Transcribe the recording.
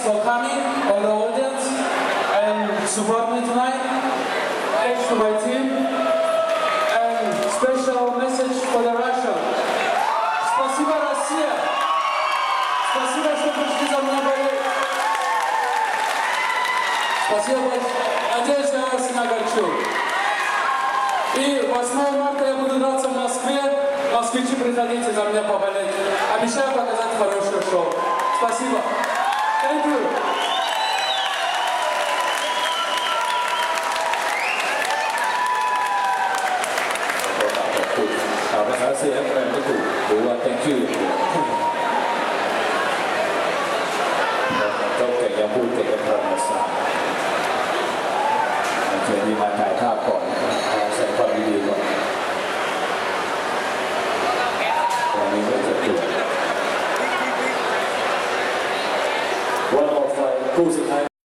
for coming and the audience and support me tonight. Thanks to my team. And special message for the Russia. Спасибо, Россия! Спасибо, что пришли за мной болеть. Спасибо большое. Надеюсь, я вас не огорчу. И 8 марта я буду драться в Москве. Москвичи, приходите за меня поболеть. Обещаю показать хорошее шоу. Спасибо. thank you